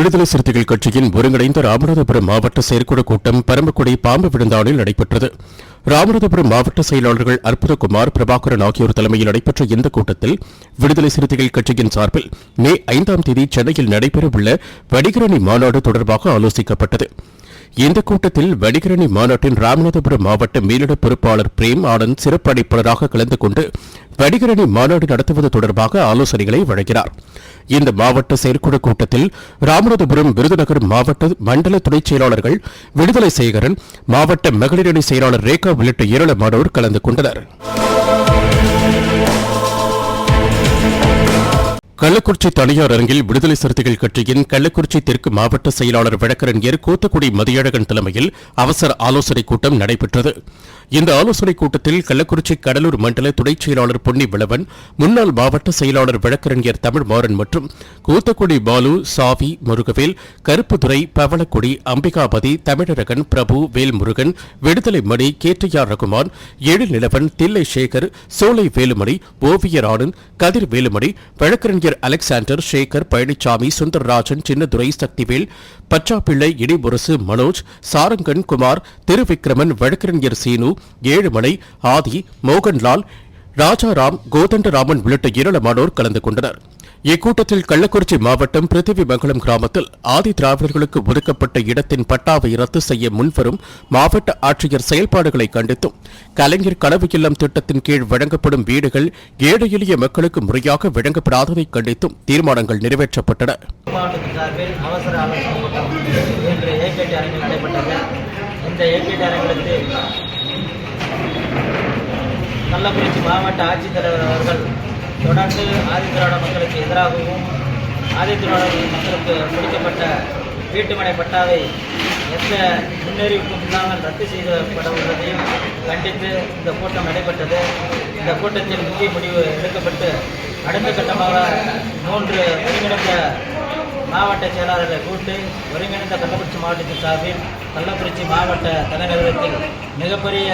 விடுதலை சிறுத்தைகள் கட்சியின் ஒருங்கிணைந்த ராமநாதபுரம் மாவட்ட செயற்குழு கூட்டம் பரமக்குடி பாம்பு விழுந்தாளில் நடைபெற்றது. ராமநாதபுரம் மாவட்ட செயலாளர்கள் அற்புதகுமார் பிரபாகரன் ஆகியோர் தலைமையில் நடைபெற்ற இந்த கூட்டத்தில் விடுதலை சிறுத்தைகள் கட்சியின் சார்பில் மே ஐந்தாம் தேதி சென்னையில் நடைபெறவுள்ள வடிகரணி மாநாடு தொடர்பாக ஆலோசிக்கப்பட்டது. இந்த கூட்டத்தில் வடிகரணி மாநாட்டின் ராமநாதபுரம் மாவட்ட மேலிட பொறுப்பாளர் பிரேம் ஆனந்த் சிறப்படைப்பாளராக கலந்து கொண்டு வடிகரணி மாநாடு நடத்துவது தொடர்பாக ஆலோசனைகளை வழங்கினார். இந்த மாவட்ட செயற்குழு கூட்டத்தில் ராமநாதபுரம் விருதுநகர் மாவட்ட மண்டல துணைச் செயலாளர்கள் விடுதலை சேகரன் மாவட்ட மகளிரணி செயலாளர் ரேகா உள்ளிட்ட ஏராளமானோர் கலந்து கொண்டனர். கள்ளக்குறிச்சி தனியார் அரங்கில் விடுதலை சிறுத்தைகள் கட்சியின் கள்ளக்குறிச்சி தெற்கு மாவட்ட செயலாளர் வழக்கறிஞர் கூத்துக்குடி மதியழகன் தலைமையில் அவசர ஆலோசனைக் கூட்டம் நடைபெற்றது. இந்த ஆலோசனைக் கூட்டத்தில் கள்ளக்குறிச்சி கடலூர் மண்டல துணைச் செயலாளர் பொன்னி விளவன் முன்னாள் மாவட்ட செயலாளர் வழக்கறிஞர் தமிழ்மாறன் மற்றும் கூத்துக்குடி பாலு சாவி முருகவேல் கருப்புதுரை பவளக்குடி அம்பிகாபதி தமிழரகன் பிரபு வேல்முருகன் விடுதலை மணி கேடிஆர் ரகுமான் எழில் நிலவன் தில்லை சேகர் சோலை வேலுமணி ஓவியர் ஆனந்த் கதிர் வேலுமணி வழக்கறிஞர் அலெக்சாண்டர் சேகர் பழனிசாமி சுந்தரராஜன் சின்னதுரை சக்திவேல் பச்சாப்பிள்ளை இடிமுரசு மனோஜ் சாரங்கன் குமார் திருவிக்கிரமன் வழக்கறிஞர் சீனு ஏழுமலை ஆதி மோகன்லால் ராஜாராம் கோதண்டராமன் உள்ளிட்ட ஏராளமானோர் கலந்து கொண்டனர். இக்கூட்டத்தில் கள்ளக்குறிச்சி மாவட்டம் பிருத்திவிமங்கலம் கிராமத்தில் ஆதி திராவிடர்களுக்கு ஒதுக்கப்பட்ட இடத்தின் பட்டாவை ரத்து செய்ய முன்வரும் மாவட்ட ஆட்சியர் செயல்பாடுகளை கண்டித்தும் கலைஞர் கனவு இல்லம் திட்டத்தின் கீழ் வழங்கப்படும் வீடுகள் ஏழை எளிய மக்களுக்கு முறையாக வழங்கப்படாததை கண்டித்தும் தீர்மானங்கள் நிறைவேற்றப்பட்டன. மாவட்டத்தின் சார்பில் அவசர ஆலோசனை கூட்டம் இன்று ஏகேடி அரங்கில் நடைபெற்றது இந்த ஏகேடி அரங்கிற்கு கள்ளக்குறிச்சி மாவட்ட ஆட்சித்தலைவர் அவர்கள் தொடர்ந்து ஆதித்திராவிட மக்களுக்கு எதிராகவும் ஆதித்திராவிட மக்களுக்கு முடிக்கப்பட்ட வீட்டுமனை பட்டாவை எந்த முன்னறிவிப்பும் இல்லாமல் ரத்து செய்யப்பட உள்ளதையும் கண்டித்து இந்த கூட்டம் நடைபெற்றது. இந்த கூட்டத்தில் முக்கிய முடிவு எடுக்கப்பட்டு அடுத்த கட்டமாக மூன்று ஒருங்கிணைந்த மாவட்ட செயலாளர்களை கூட்டு ஒருங்கிணைந்த கள்ளக்குறிச்சி மாவட்டத்தின் சார்பில் கள்ளக்குறிச்சி மாவட்ட தலைநகரத்தில் மிகப்பெரிய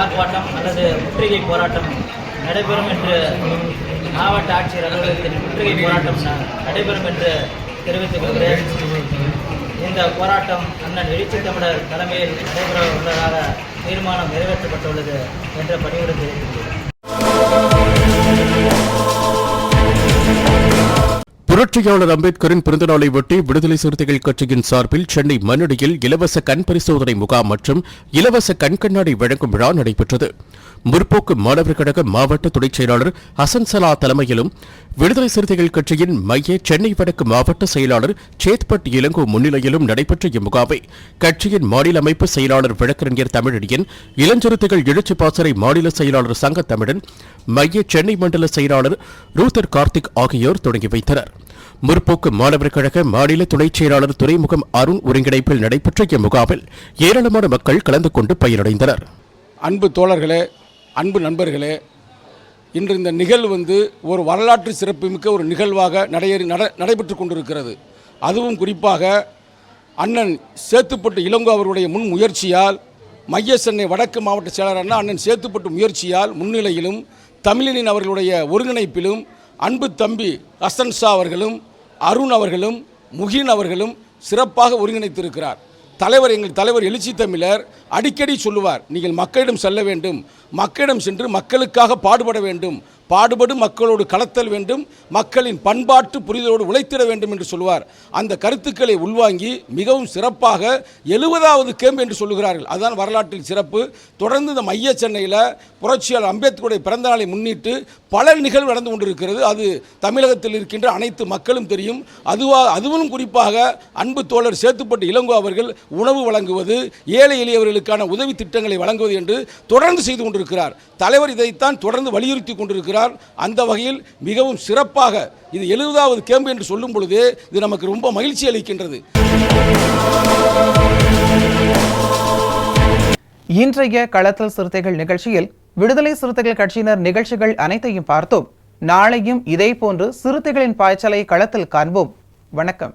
ஆர்ப்பாட்டம் அல்லது முற்றுகை போராட்டம் நடைபெறும் என்று மாவட்ட ஆட்சியர் அலுவலகத்தில் முற்றுகை போராட்டம் நடைபெறும் என்று தெரிவித்துக் கொள்கிறேன். இந்த போராட்டம் அண்ணன் எழுச்சி தமிழர் தலைமையில் நடைபெற உள்ளதாக தீர்மானம் நிறைவேற்றப்பட்டுள்ளது என்ற பணியுடன் தெரிவித்துள்ளது புரட்சியாளர் அம்பேத்கரின் பிறந்தநாளை ஒட்டி விடுதலை சிறுத்தைகள் கட்சியின் சார்பில் சென்னை மண்ணடியில் இலவச கண் பரிசோதனை முகாம் மற்றும் இலவச கண் கண்ணாடி வழங்கும் விழா நடைபெற்றது. முற்போக்கு மாணவர் கழக மாவட்ட துணைச் செயலாளர் ஹசன் சலா தலைமையிலும் விடுதலை சிறுத்தைகள் கட்சியின் மைய சென்னை வடக்கு மாவட்ட செயலாளர் சேத்பட் இளங்கோ முன்னிலையிலும் நடைபெற்ற இம்முகாமை கட்சியின் மாநில அமைப்பு செயலாளர் வழக்கறிஞர் தமிழடியன் இளஞ்சிறுத்தைகள் எழுச்சி பாசறை மாநில செயலாளர் சங்க தமிழன் மைய சென்னை மண்டல செயலாளர் ரூதர் கார்த்திக் ஆகியோர் தொடங்கி வைத்தனர். முற்போக்கு மாணவர் கழக மாநில துணைச் செயலாளர் துறைமுகம் அருண் ஒருங்கிணைப்பில் நடைபெற்ற இம்முகாமில் ஏராளமான மக்கள் கலந்து கொண்டு பயனடைந்தனர். அன்பு தோழர்களே அன்பு நண்பர்களே இன்று இந்த நிகழ்வு வந்து ஒரு வரலாற்று சிறப்புமிக்க ஒரு நிகழ்வாக நடையேறி நட நடைபெற்று கொண்டிருக்கிறது. அதுவும் குறிப்பாக அண்ணன் சேத்துப்பட்டு இளங்கோ அவருடைய முன் முயற்சியால் மைய சென்னை வடக்கு மாவட்ட செயலரான அண்ணன் சேத்துப்பட்டு முயற்சியால் முன்னிலையிலும் தமிழினின் அவர்களுடைய ஒருங்கிணைப்பிலும் அன்பு தம்பி ஹசன் ஷா அவர்களும் அருண் அவர்களும் முகின் அவர்களும் சிறப்பாக ஒருங்கிணைத்திருக்கிறார். தலைவர் எங்கள் தலைவர் எழுச்சி தமிழர் அடிக்கடி சொல்லுவார் நீங்கள் மக்களிடம் செல்ல வேண்டும் மக்களிடம் சென்று மக்களுக்காக பாடுபட வேண்டும் பாடுபடும் மக்களோடு கலத்தல் வேண்டும் மக்களின் பண்பாட்டு புரிதலோடு உழைத்திட வேண்டும் என்று சொல்லுவார். அந்த கருத்துக்களை உள்வாங்கி மிகவும் சிறப்பாக எழுபதாவது கேம்ப் என்று சொல்லுகிறார்கள். அதுதான் வரலாற்றில் சிறப்பு. தொடர்ந்து இந்த மைய சென்னையில் புரட்சியாளர் அம்பேத்கருடைய பிறந்த நாளை முன்னிட்டு பல நிகழ்வு நடந்து கொண்டிருக்கிறது. அது தமிழகத்தில் இருக்கின்ற அனைத்து மக்களும் தெரியும். அதுவா அதுவும் குறிப்பாக அன்பு தோழர் சேத்துப்பட்டு இளங்கோ அவர்கள் உணவு வழங்குவது ஏழை எளியவர்களுக்கான உதவி திட்டங்களை வழங்குவது என்று தொடர்ந்து செய்து கொண்டிருக்கிறார். தலைவர் இதைத்தான் தொடர்ந்து வலியுறுத்தி கொண்டிருக்கிறார். அந்த வகையில் மிகவும் சிறப்பாக இது எழுபதாவது கேம்பு என்று சொல்லும் பொழுது இது நமக்கு ரொம்ப மகிழ்ச்சி அளிக்கின்றது. இன்றைய களத்தல் சிறுத்தைகள் நிகழ்ச்சியில் விடுதலை சிறுத்தைகள் கட்சியினர் நிகழ்ச்சிகள் அனைத்தையும் பார்த்தோம். நாளையும் இதேபோன்று சிறுத்தைகளின் பாய்ச்சலை களத்தில் காண்போம். வணக்கம்.